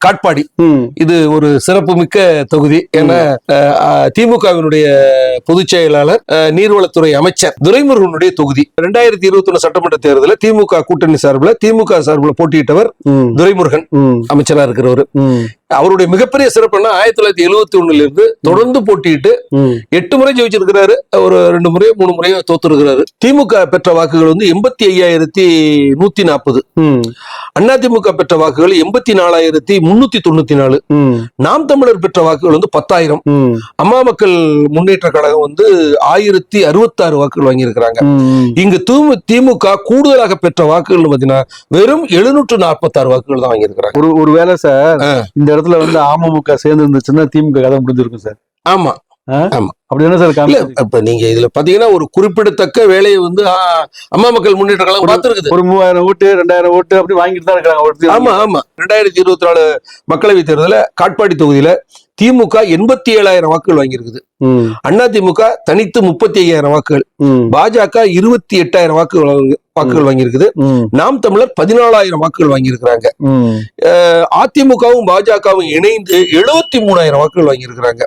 காட்பாடி. இது ஒரு சிறப்புமிக்க தொகுதி அஹ், திமுகவினுடைய பொதுச் செயலாளர் நீர்வளத்துறை அமைச்சர் துரைமுருகனுடைய தொகுதி. ரெண்டாயிரத்தி இருபத்தி ஒண்ணு சட்டமன்ற தேர்தலில் திமுக கூட்டணி சார்பில் திமுக சார்பில் போட்டியிட்டவர் துரைமுருகன் அமைச்சரா இருக்கிறவர். அவருடைய மிகப்பெரிய சிறப்புன்னா ஆயிரத்தி தொள்ளாயிரத்தி எழுபத்தி ஒண்ணுல இருந்து தொடர்ந்து போட்டியிட்டு எட்டு முறை ஜெயிச்சிருக்கிறாரு. ஒரு ரெண்டு முறையோ மூணு முறையோ தோத்துருக்கிறாரு. திமுக பெற்ற வாக்குகள் வந்து எண்பத்தி ஐயாயிரத்தி நூத்தி நாற்பது. அதிமுக பெற்ற வாக்குகள் எண்பத்தி நாலாயிரத்தி முன்னூத்தி தொண்ணூத்தி நாலு. நாம் தமிழர் பெற்ற வாக்குகள் வந்து பத்தாயிரம். அம்மா மக்கள் முன்னேற்ற கழகம் வந்து ஆயிரத்தி அறுபத்தாறு வாக்குகள் வாங்கியிருக்கிறாங்க. இங்கு திமு திமுக கூடுதலாக பெற்ற வாக்குகள் பாத்தீங்கன்னா வெறும் எழுநூற்று நாற்பத்தாறு வாக்குகள் தான் வாங்கியிருக்கிறாங்க. ஒரு ஒரு வேளை சார். இந்த இடத்துல வந்து அமமுக சேர்ந்து இருந்துச்சுன்னா திமுக கதை முடிஞ்சிருக்கும் சார். ஆமா. இப்ப நீங்க இதுல பாத்தீங்கன்னா ஒரு குறிப்பிடத்தக்க வேலையை வந்து அம்மா மக்கள் முன்னேற்ற கழகம் பார்த்திருக்குது ஒரு மூவாயிரம் ஓட்டு ரெண்டாயிரம் ஓட்டு அப்படி வாங்கிட்டு தான் இருக்காங்க ஆமா ஆமா. ரெண்டாயிரத்தி இருபத்தி நாலு மக்களவை தேர்தலில் காட்பாடி தொகுதியில திமுக எண்பத்தி ஏழாயிரம் வாக்குகள் வாங்கியிருக்குது. அண்ணா திமுக தனித்து முப்பத்தி ஐயாயிரம் வாக்குகள் பாஜக இருபத்தி எட்டாயிரம் வாக்குகள் வாக்குகள் வாங்கியிருக்குது. நாம் தமிழர் பதினாலாயிரம் வாக்குகள் வாங்கியிருக்கிறாங்க. அதிமுகவும் பாஜகவும் இணைந்து எழுபத்தி மூணாயிரம் வாக்குகள் வாங்கியிருக்கிறாங்க.